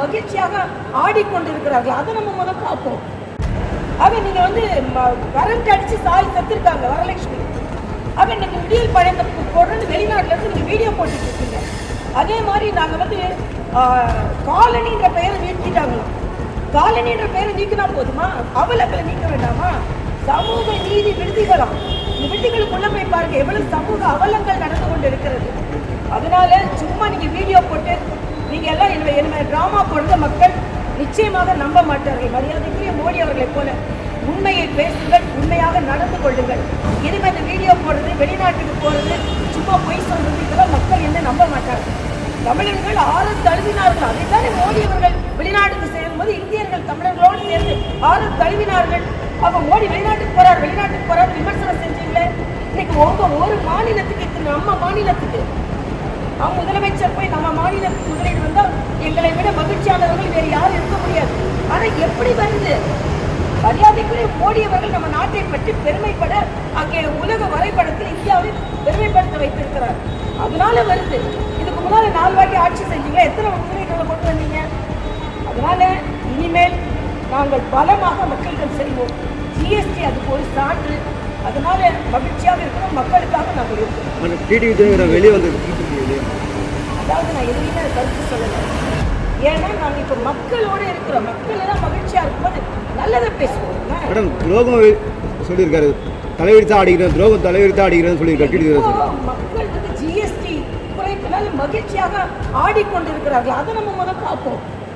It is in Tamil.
மகிழ்ச்சியாக ஆடிக்கொண்டிருக்கிறார்கள். அதை நம்ம முதல் பார்ப்போம். ஆக நீங்க வந்து கரண்ட் அடிச்சு சாய் செத்துருக்காங்க வரலட்சுமி. ஆக நீங்க விடியல் பழைய போடுறது வெளிநாட்டுல இருந்து நீங்க வீடியோ போட்டுட்டு இருக்கீங்க. அதே மாதிரி நாங்க வந்து காலனின்ற பெயரை நீக்கிட்டாங்களாம் காலனின்ற பெயரை நீக்கினா போதுமா? அவலங்களை நீக்க வேண்டாமா? சமூக நீதி விடுதிகளாம் இந்த விடுதிகளுக்குள்ள போய் பாருங்க எவ்வளவு சமூக அவலங்கள் நடந்து கொண்டு இருக்கிறது அதனால சும்மா நீங்க வீடியோ போட்டு நீங்க எல்லாம் என்ன என்ன டிராமா போடுற மக்கள் நிச்சயமாக நம்ப மாட்டார்கள். மரியாதைக்குரிய மோடி அவர்களைப் போல உண்மையை பேசுங்கள் உண்மையாக நடந்து கொள்ளுங்கள். இனிமேல் இந்த வீடியோ போடுறது வெளிநாட்டுக்கு போறது சும்மா பொய் சொல்றது இதெல்லாம் மக்கள் என்ன நம்ப மாட்டார்கள். தமிழர்கள் ஆற தழுவினார்கள். அதைத்தானே மோடி அவர்கள் வெளிநாட்டுக்கு செல்லும்போது இந்தியர்கள் தமிழர்களோடு சேர்ந்து ஆறு தழுவினார்கள். அப்ப மோடி வெளிநாட்டுக்கு போறார் வெளிநாட்டுக்கு போறார் விமர்சனம் செஞ்சீங்களே? இன்னைக்கு ஒவ்வொரு ஒரு மாநிலத்துக்கு நம்ம மாநிலத்துக்கு அவங்க முதலமைச்சர் போய் நம்ம மாநிலத்துக்கு முதலமைச்சர் எங்களை விட மகிழ்ச்சியானவர்கள் வேறு யாரும் இருக்க முடியாது. ஆனா எப்படி வருது மரியாதைக்குரிய மோடி அவர்கள் நம்ம நாட்டை பற்றி பெருமைப்பட அங்கே உலக வரைபடத்தில் இந்தியாவை பெருமைப்படுத்த வைத்திருக்கிறார். அதனால வருது. இதுக்கு முன்னால நாலு வாட்டி ஆட்சி செஞ்சீங்க. எத்தனை முதலீடுகளை கொண்டு வந்தீங்க? அதனால இனிமேல் நாங்கள் பலமாக மக்களிடம் செல்வோம். ஜிஎஸ்டி அதுக்கு ஒரு சான்று. அதனால மகிழ்ச்சியாக இருக்கிறோம். மக்களுக்காக நாங்கள் இருக்கிறோம். வெளியே வந்து அதாவது நான் எதுவுமே அதை கருத்து சொல்லலை. ஏன்னா நாங்கள் இப்போ மக்களோட இருக்கிறோம். மக்கள் எல்லாம் மகிழ்ச்சியாக இருக்கும்போது நல்லதை பேசுவோம்? மேடம் துரோகம் சொல்லியிருக்காரு. தலைவரித்து ஆடிக்கிறேன் துரோகம் தலைவரித்து டிடிவி இப்போ தினகரன் மக்கள் வந்து ஜிஎஸ்டி குறைப்பினால் மகிழ்ச்சியாக ஆடிக்கொண்டிருக்கிறார்கள். அதை நம்ம முதல் பார்ப்போம்.